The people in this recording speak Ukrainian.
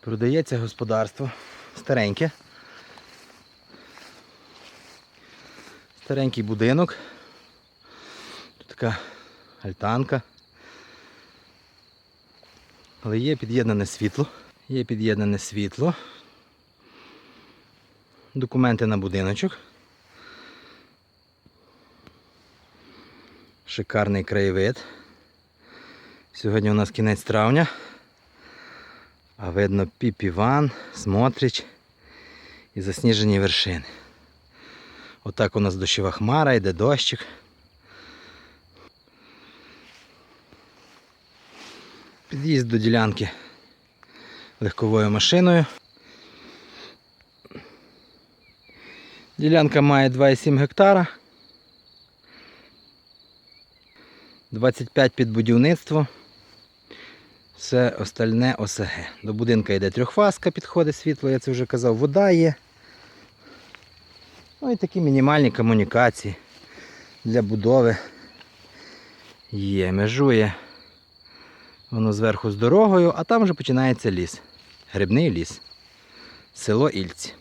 Продається господарство. Стареньке. Старенький будинок. Тут така альтанка. Але є під'єднане світло. Є під'єднане світло. Документи на будиночок. Шикарний краєвид. Сьогодні у нас кінець травня. А видно піп-іван, смотрич і засніжені вершини. Отак у нас дощова хмара, йде дощик. Під'їзд до ділянки легковою машиною. Ділянка має 2,7 гектара. 25 під будівництво. Все остальне ОСГ. До будинка йде трьохфаска, підходить світло, я це вже казав, вода є. Ну і такі мінімальні комунікації для будови є. Межує воно зверху з дорогою, а там вже починається ліс. Грибний ліс. Село Ільці.